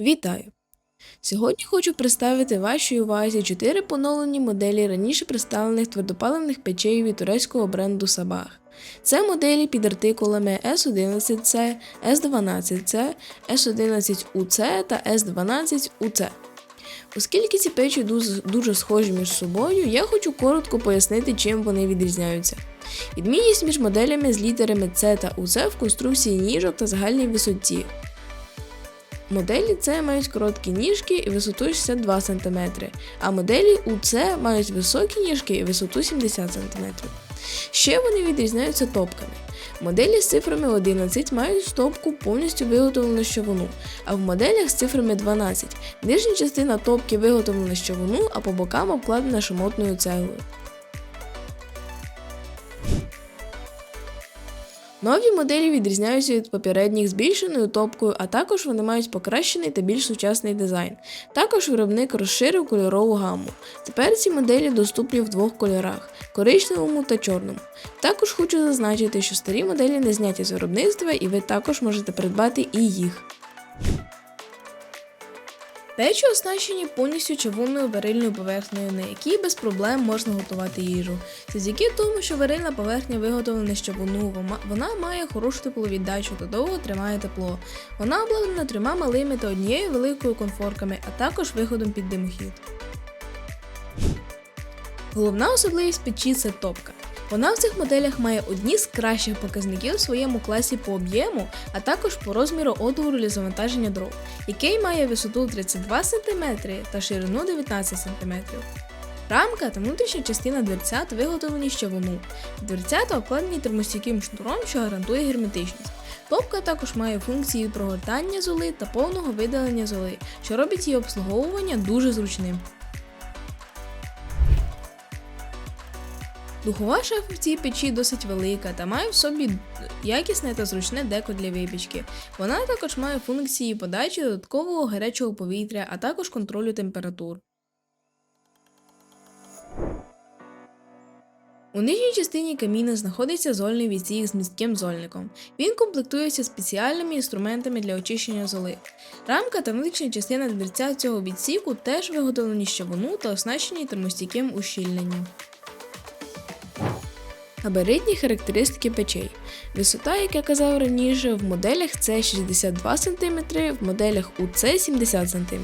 Вітаю! Сьогодні хочу представити вашій увазі чотири поновлені моделі раніше представлених твердопаливних печей від турецького бренду Sabah. Це моделі під артикулами S11C, S12C, S11UC та S12UC. Оскільки ці печі дуже схожі між собою, я хочу коротко пояснити, чим вони відрізняються. Відмінність між моделями з літерами C та UC в конструкції ніжок та загальній висоті. Моделі С мають короткі ніжки і висоту 62 см, а моделі УЦ мають високі ніжки і висоту 70 см. Ще вони відрізняються топками. Моделі з цифрами 11 мають стопку повністю виготовлену з човуну, а в моделях з цифрами 12 нижня частина топки виготовлена з човуну, а по бокам обкладена шамотною цеглою. Нові моделі відрізняються від попередніх збільшеною топкою, а також вони мають покращений та більш сучасний дизайн. Також виробник розширив кольорову гаму. Тепер ці моделі доступні в двох кольорах коричневому та чорному. Також хочу зазначити, що старі моделі не зняті з виробництва, і ви також можете придбати і їх. Печі оснащені повністю чавунною варильною поверхнею, на якій без проблем можна готувати їжу. Завдяки тому, що варильна поверхня виготовлена з чавуну, вона має хорошу тепловіддачу та довго тримає тепло. Вона обладнана трьома малими та однією великою конфорками, а також виходом під димохід. Головна особливість печі це топка. Вона в цих моделях має одні з кращих показників у своєму класі по об'єму, а також по розміру отвору для завантаження дров, який має висоту 32 см та ширину 19 см. Рамка та внутрішня частина дверцят виготовлені з чавуну. Дверцята обкладені термостійким шнуром, що гарантує герметичність. Топка також має функції прогортання золи та повного видалення золи, що робить її обслуговування дуже зручним. Духова шафа в цій печі досить велика та має в собі якісне та зручне деко для випічки. Вона також має функції подачі додаткового гарячого повітря, а також контролю температур. У нижній частині каміна знаходиться зольний відсік з містким зольником. Він комплектується спеціальними інструментами для очищення золи. Рамка та внутрішня частина дверця цього відсіку теж виготовлені з чавуну та оснащені термостійким ущільненням. Габаритні характеристики печей. Висота, як я казав раніше, в моделях це 62 см, в моделях УЦ 70 см,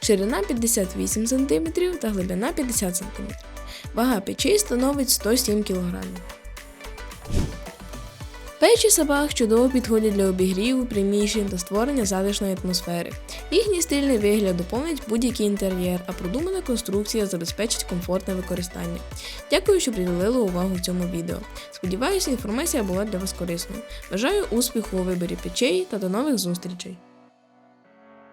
ширина 58 см та глибина 50 см. Вага печей становить 107 кг. Печі собак чудово підходять для обігріву, приміщень та створення затишної атмосфери. Їхній стильний вигляд доповнить будь-який інтер'єр, а продумана конструкція забезпечить комфортне використання. Дякую, що приділили увагу в цьому відео. Сподіваюся, інформація була для вас корисною. Бажаю успіху у виборі печей та до нових зустрічей!